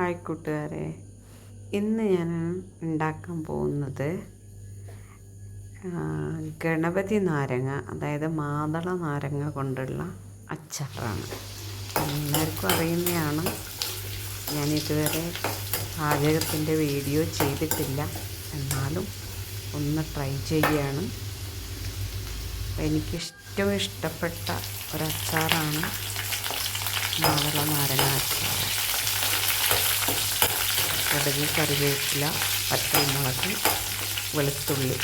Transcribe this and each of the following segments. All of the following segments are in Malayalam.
ഹായ് കൂട്ടുകാരെ. ഇന്ന് ഞാൻ ഉണ്ടാക്കാൻ പോകുന്നത് ഗണപതി നാരങ്ങ അതായത് മാതള നാരങ്ങ കൊണ്ടുള്ള അച്ചാറാണ്. എല്ലാവർക്കും അറിയുന്നതാണ്. ഞാൻ ഇതുവരെ പാചകത്തിന്റെ വീഡിയോ ചെയ്തിട്ടില്ല. എന്നാലും ഒന്ന് ട്രൈ ചെയ്യുകയാണ്. എനിക്കിഷ്ടവും ഇഷ്ടപ്പെട്ട ഒരച്ചാറാണ് മാതള നാരങ്ങ അച്ചാർ. കടുക് കറിവേപ്പില പച്ചമുളക് വെളുത്തുള്ളി.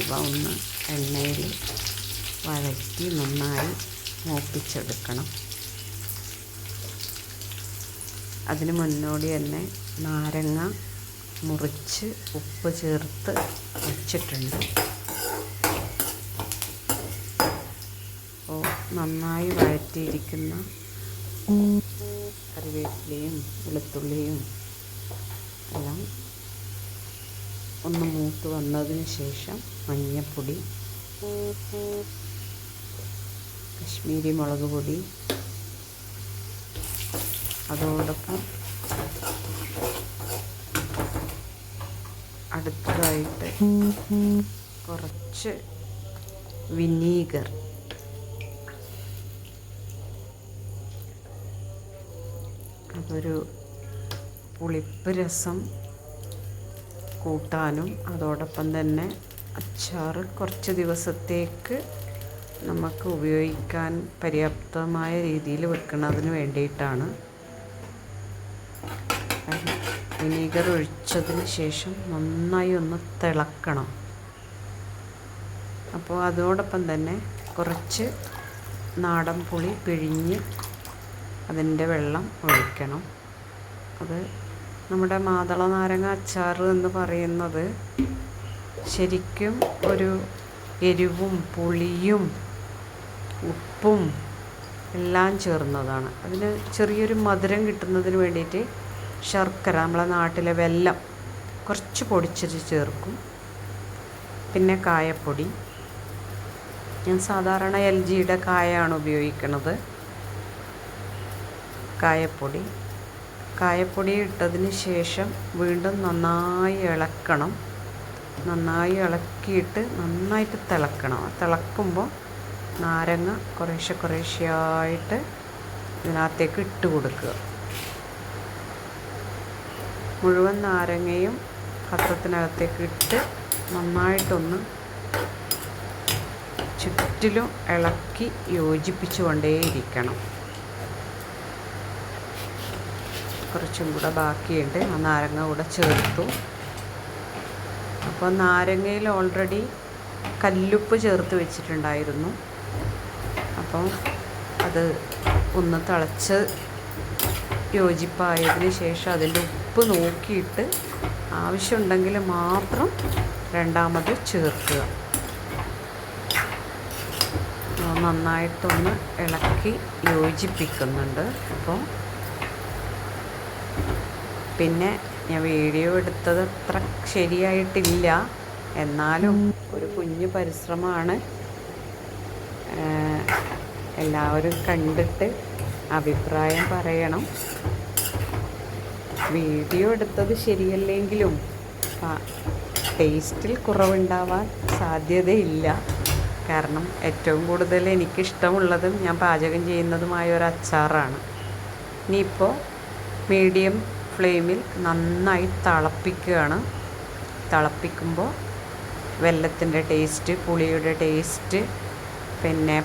ഇവ ഒന്ന് എണ്ണയിൽ വഴറ്റി നന്നായി മൂപ്പിച്ചെടുക്കണം. അതിന് മുന്നോടി തന്നെ നാരങ്ങ മുറിച്ച് ഉപ്പ് ചേർത്ത് വെച്ചിട്ടുണ്ട്. അപ്പോൾ നന്നായി വഴറ്റിയിരിക്കുന്ന കറിവേപ്പിലയും വെളുത്തുള്ളിയും എല്ലാം ഒന്ന് മൂത്ത് വന്നതിന് ശേഷം മഞ്ഞൾപ്പൊടി കശ്മീരി മുളക് പൊടി അതോടൊപ്പം അടുത്തതായിട്ട് കുറച്ച് വിനീഗർ. അതൊരു പുളിപ്പ് രസം കൂട്ടാനും അതോടൊപ്പം തന്നെ അച്ചാർ കുറച്ച് ദിവസത്തേക്ക് നമുക്ക് ഉപയോഗിക്കാൻ പര്യാപ്തമായ രീതിയിൽ വെക്കുന്നതിന് വേണ്ടിയിട്ടാണ്. വിനീഗർ ഒഴിച്ചതിന് ശേഷം നന്നായി ഒന്ന് തിളക്കണം. അപ്പോൾ അതോടൊപ്പം തന്നെ കുറച്ച് നാടൻ പുളി പിഴിഞ്ഞ് അതിന്റെ വെള്ളം ഒഴിക്കണം. അത് നമ്മുടെ മാതള നാരങ്ങ അച്ചാർ എന്ന് പറയുന്നത് ശരിക്കും ഒരു എരിവും പുളിയും ഉപ്പും എല്ലാം ചേർന്നതാണ്. അതിന് ചെറിയൊരു മധുരം കിട്ടുന്നതിന് വേണ്ടിയിട്ട് ശർക്കര നമ്മളെ നാട്ടിലെ വെല്ലം കുറച്ച് പൊടിച്ചത് ചേർക്കും. പിന്നെ കായപ്പൊടി. ഞാൻ സാധാരണ എൽ ജിയുടെ കായയാണ് ഉപയോഗിക്കുന്നത് കായപ്പൊടി. കായപ്പൊടി ഇട്ടതിന് ശേഷം വീണ്ടും നന്നായി ഇളക്കണം. നന്നായി ഇളക്കിയിട്ട് നന്നായിട്ട് തിളക്കണം. തിളക്കുമ്പോൾ നാരങ്ങ കുറേശ്ശെ കുറേശ്ശെയായിട്ട് ഇതിനകത്തേക്ക് ഇട്ട് കൊടുക്കുക. മുഴുവൻ നാരങ്ങയും പത്രത്തിനകത്തേക്ക് ഇട്ട് നന്നായിട്ടൊന്ന് ചുറ്റിലും ഇളക്കി യോജിപ്പിച്ചു കുറച്ചും കൂടെ ബാക്കിയുണ്ട്. ആ നാരങ്ങ കൂടെ ചേർത്തു. അപ്പോൾ നാരങ്ങയിൽ ഓൾറെഡി കല്ലുപ്പ് ചേർത്ത് വെച്ചിട്ടുണ്ടായിരുന്നു. അപ്പോൾ അത് ഒന്ന് തിളച്ച് യോജിപ്പായതിന് ശേഷം അതിന്റെ ഉപ്പ് നോക്കിയിട്ട് ആവശ്യമുണ്ടെങ്കിൽ മാത്രം രണ്ടാമത് ചേർക്കുക. നന്നായിട്ടൊന്ന് ഇളക്കി യോജിപ്പിക്കുന്നുണ്ട്. അപ്പോൾ പിന്നെ ഞാൻ വീഡിയോ എടുത്തത് അത്ര ശരിയായിട്ടില്ല. എന്നാലും ഒരു കുഞ്ഞു പരിശ്രമമാണ്. എല്ലാവരും കണ്ടിട്ട് അഭിപ്രായം പറയണം. വീഡിയോ എടുത്തത് ശരിയല്ലെങ്കിലും ടേസ്റ്റിൽ കുറവുണ്ടാവാൻ സാധ്യതയില്ല. കാരണം ഏറ്റവും കൂടുതൽ എനിക്കിഷ്ടമുള്ളതും ഞാൻ പാചകം ചെയ്യുന്നതുമായ ഒരു അച്ചാറാണ്. ഇനിയിപ്പോൾ മീഡിയം ഫ്ലെയിമിൽ നന്നായി തിളപ്പിക്കുകയാണ്. തിളപ്പിക്കുമ്പോൾ വെല്ലത്തിന്റെ ടേസ്റ്റ് പുളിയുടെ ടേസ്റ്റ് പിന്നെ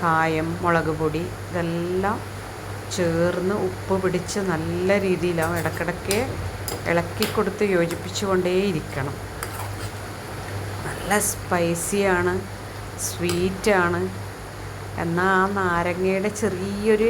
കായം മുളക് പൊടി ഇതെല്ലാം ചേർന്ന് ഉപ്പ് പിടിച്ച് നല്ല രീതിയിലാവും ഇടയ്ക്കിടയ്ക്ക് ഇളക്കി കൊടുത്ത് യോജിപ്പിച്ചു കൊണ്ടേയിരിക്കണം നല്ല സ്പൈസിയാണ് സ്വീറ്റാണ്. എന്നാൽ ആ നാരങ്ങയുടെ ചെറിയൊരു